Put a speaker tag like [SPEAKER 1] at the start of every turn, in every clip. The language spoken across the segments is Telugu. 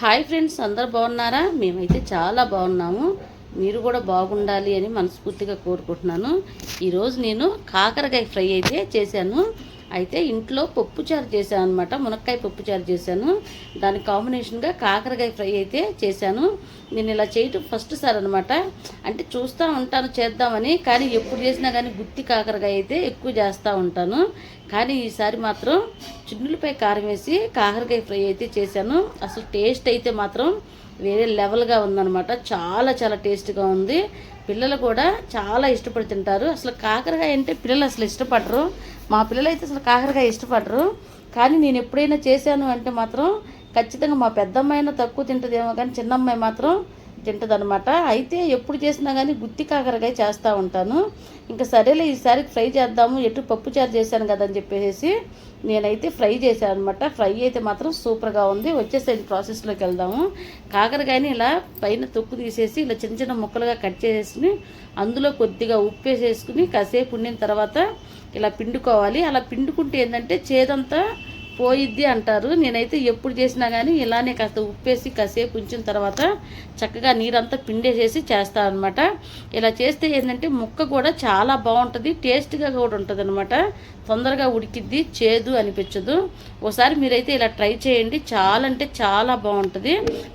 [SPEAKER 1] హాయ్ ఫ్రెండ్స్ అందరు బాగున్నారా? మేమైతే చాలా బాగున్నాము. మీరు కూడా బాగుండాలి అని మనస్ఫూర్తిగా కోరుకుంటున్నాను. ఈరోజు నేను కాకరకాయ ఫ్రై అయితే చేశాను. అయితే ఇంట్లో పప్పుచారు చేశాను అనమాట మునక్కాయ పప్పుచారు చేశాను. దాని కాంబినేషన్గా కాకరకాయ ఫ్రై అయితే చేశాను. నేను ఇలా చేయటం ఫస్ట్ సార్ అనమాట అంటే చూస్తూ ఉంటాను చేద్దామని. కానీ ఎప్పుడు చేసినా కానీ గుత్తి కాకరకాయ అయితే ఎక్కువ చేస్తూ ఉంటాను. కానీ ఈసారి మాత్రం చిన్నులపై కారం వేసి కాకరకాయ ఫ్రై అయితే చేశాను. అసలు టేస్ట్ అయితే మాత్రం వేరే లెవెల్గా ఉందన్నమాట. చాలా చాలా టేస్ట్గా ఉంది. పిల్లలు కూడా చాలా ఇష్టపడి తింటారు. అసలు కాకరకాయ అంటే పిల్లలు అసలు ఇష్టపడరు. మా పిల్లలు అయితే అసలు కాకరకాయ ఇష్టపడరు. కానీ నేను ఎప్పుడైనా చేశాను అంటే మాత్రం ఖచ్చితంగా మా పెద్దమ్మాయిన తక్కువ తింటుందేమో కానీ చిన్నమ్మాయి మాత్రం తింటదనమాట అయితే ఎప్పుడు చేసినా కానీ గుత్తి కాకరకాయ చేస్తూ ఉంటాను. ఇంకా సరేలే ఈసారి ఫ్రై చేద్దాము. ఎటు పప్పు చారు చేశాను కదా అని చెప్పేసి నేనైతే ఫ్రై చేశాను అనమాట ఫ్రై అయితే మాత్రం సూపర్గా ఉంది. వచ్చేసరికి ప్రాసెస్లోకి వెళ్దాము. కాకరకాయని ఇలా పైన తొక్కు తీసేసి ఇలా చిన్న చిన్న ముక్కలుగా కట్ చేసేసుకుని అందులో కొద్దిగా ఉప్పు వేసేసుకుని కాసేపు ఉండిన తర్వాత ఇలా పిండుకోవాలి. అలా పిండుకుంటే ఏంటంటే చేదంతా పోయిద్ది అంటారు. నేనైతే ఎప్పుడు చేసినా కానీ ఇలానే కాస్త ఉప్పేసి కాసేపు ఉంచిన తర్వాత చక్కగా నీరంతా పిండేసేసి చేస్తాను అనమాట ఇలా చేస్తే ఏంటంటే ముక్క కూడా చాలా బాగుంటుంది టేస్ట్గా కూడా ఉంటుంది అనమాట తొందరగా ఉడికిద్ది చేదు అనిపించదు. ఒకసారి మీరైతే ఇలా ట్రై చేయండి. చాలా అంటే చాలా బాగుంటుంది.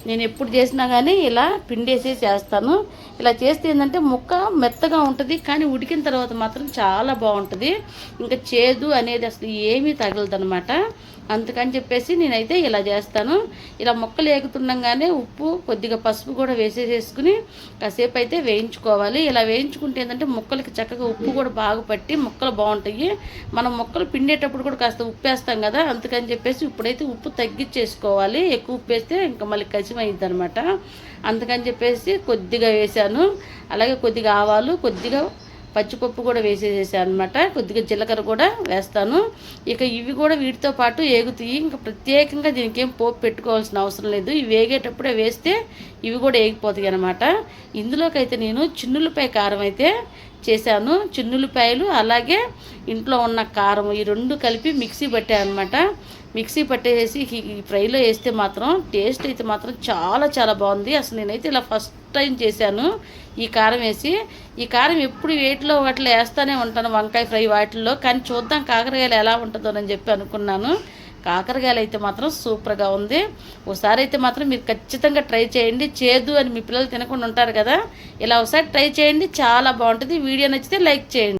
[SPEAKER 1] నేను ఎప్పుడు చేసినా కానీ ఇలా పిండేసి చేస్తాను. ఇలా చేస్తే ఏంటంటే ముక్క మెత్తగా ఉంటుంది కానీ ఉడికిన తర్వాత మాత్రం చాలా బాగుంటుంది. ఇంకా చేదు అనేది అసలు ఏమీ తగలదు అనమాట అందుకని చెప్పేసి నేనైతే ఇలా చేస్తాను. ఇలా మొక్కలు ఏగుతుండగానే ఉప్పు కొద్దిగా పసుపు కూడా వేసేసేసుకుని కాసేపు అయితే వేయించుకోవాలి. ఇలా వేయించుకుంటే ఏంటంటే ముక్కలకి చక్కగా ఉప్పు కూడా బాగా పట్టి ముక్కలు బాగుంటాయి. మనం మొక్కలు పిండేటప్పుడు కూడా కాస్త ఉప్పు వేస్తాం కదా అందుకని చెప్పేసి ఇప్పుడైతే ఉప్పు తగ్గించేసుకోవాలి. ఎక్కువ ఉప్పు వేస్తే ఇంకా మళ్ళీ కసిమైద్ది అనమాట అందుకని చెప్పేసి కొద్దిగా వేసాను. అలాగే కొద్దిగా ఆవాలు కొద్దిగా పచ్చిపప్పు కూడా వేసేసేసాను అనమాట కొద్దిగా జీలకర్ర కూడా వేస్తాను. ఇక ఇవి కూడా వీటితో పాటు ఏగుతాయి. ఇంకా ప్రత్యేకంగా దీనికి ఏం పోపు పెట్టుకోవాల్సిన అవసరం లేదు. ఇవి వేగేటప్పుడే వేస్తే ఇవి కూడా ఏగిపోతాయి అనమాట ఇందులోకి అయితే నేను చిన్నులపై కారం అయితే చేశాను. చిన్నులపాయలు అలాగే ఇంట్లో ఉన్న కారం ఈ రెండు కలిపి మిక్సీ పట్టాను అనమాట మిక్సీ పట్టేసి ఈ ఫ్రైలో వేస్తే మాత్రం టేస్ట్ అయితే మాత్రం చాలా చాలా బాగుంది. అసలు నేనైతే ఇలా ఫస్ట్ టైం చేశాను ఈ కారం వేసి. ఈ కారం ఎప్పుడు వేటిలో వాటిలో వేస్తూనే ఉంటాను వంకాయ ఫ్రై వాటిల్లో. కానీ చూద్దాం కాకరకాయలు ఎలా ఉంటుందో అని చెప్పి అనుకున్నాను. కాకరకాయలు అయితే మాత్రం సూపర్గా ఉంది. ఒకసారి అయితే మాత్రం మీరు ఖచ్చితంగా ట్రై చేయండి. చేదు అని మీ పిల్లలు తినకుండా ఉంటారు కదా ఇలా ఒకసారి ట్రై చేయండి. చాలా బాగుంటుంది. వీడియో నచ్చితే లైక్ చేయండి.